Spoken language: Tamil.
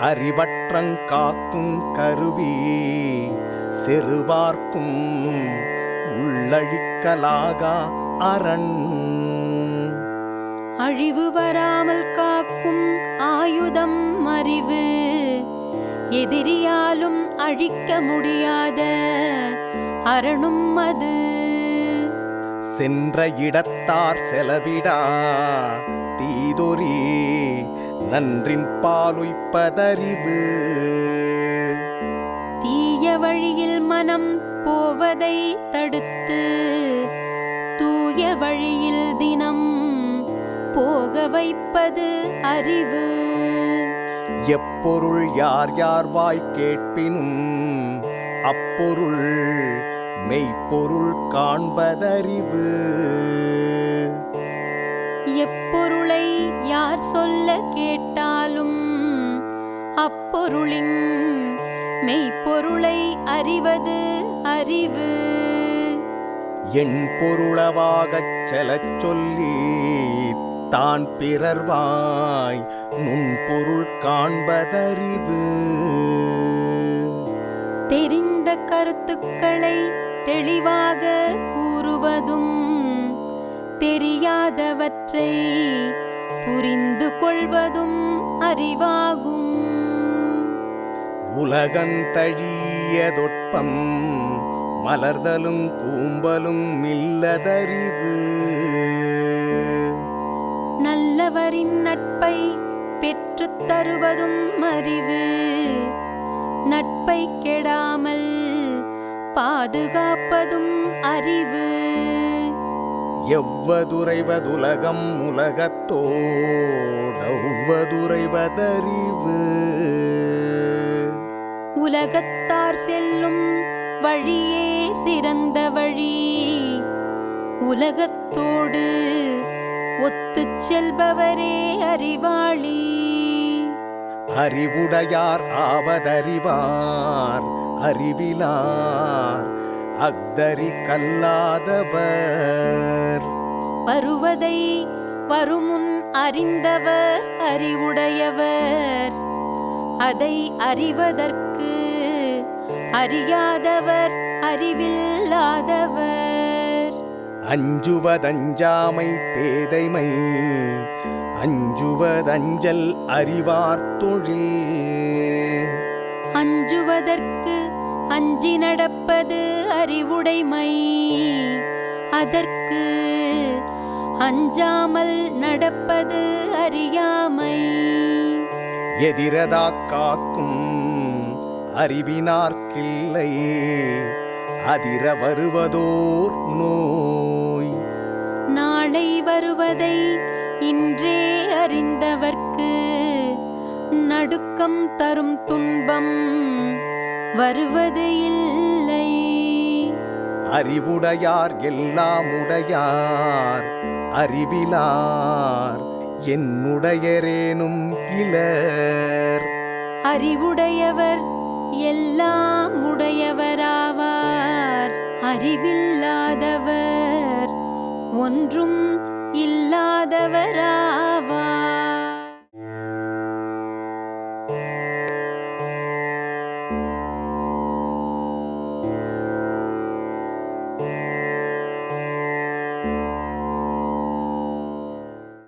அறிவற்றங்காக்கும் கருவி செருவார்க்கும் உள்ளழிக்கலாக அரண். அழிவு வராமல் காக்கும் ஆயுதம் அறிவு எதிரியாலும் அழிக்க முடியாத அரணும் அது. சென்ற இடத்தார் செலவிடா தீதொரி நன்றின் பாலுய்ப்பதறிவு. தீய வழியில் மனம் போவதை தடுத்து தூய வழியில் தினம் போக வைப்பது அறிவு. எப்பொருள் யார் யார் வாய் கேட்பினும் அப்பொருள் மெய்ப்பொருள் காண்பதறிவு. எப்பொருளை யார் சொல்ல கேட்டாலும் அப்பொருளின் மெய்ப்பொருளை அறிவது அறிவு. என் பொருளவாகச் செலச் சொல்லி தான் பிறர்வாய் நுண் பொருள் காண்பதறிவு. தெரிந்த கருத்துக்களை தெளிவாக கூறுவதும் தெரியாதவற்றை புரிந்து கொள்வதும் அறிவாகும். உலகந்தழியதொட்பம் மலர்தலும் கூம்பலும் மில்லதறிவு. நல்லவரின் நட்பை பெற்றுத் தருவதும் அறிவு. நட்பை கெடாமல் பாதுகாப்பதும் அறிவு. எவ்வதுரைவதுலகம் உலகத்தோடவ்வதுரைவதறிவு உலகத்தார் செல்லும் வழியே சிறந்த வழி. உலகத்தோடு ஒத்துச் செல்பவரே அறிவாளி. அறிவுடையார் ஆவதறிவார் அறிவிலார் அக்தரி கல்லாதவர். வருவதை வருமுன் அறிந்தவர் அறிவுடையவர். அதை அறிவதற்கு அறியாதவர் அறிவில்லாதவர். அஞ்சுவதஞ்சாமை பேதைமை அஞ்சுவதஞ்சல் அறிவார் தொழில் அஞ்சுவதற்கு அஞ்சி நடப்பது அறிவுடைமை அதற்கு அஞ்சாமல் நடப்பது அறியாமை. எதிரதா காக்கும் அறிவினார்க்கில்லை அதிர வருவதோர் நோய். நாளை வருவதை இன்றே அறிந்தவர்க்கு நடுக்கம் தரும் துன்பம் வருவது இல்லை. அறிவுடையார் எல்லாம் உடையார் அறிவிலார் என்னுடையரேனும் இலர். அறிவுடையவர் எல்லாம் உடையவராவார் அறிவில்லாதவர் ஒன்றும் இல்லாதவரா?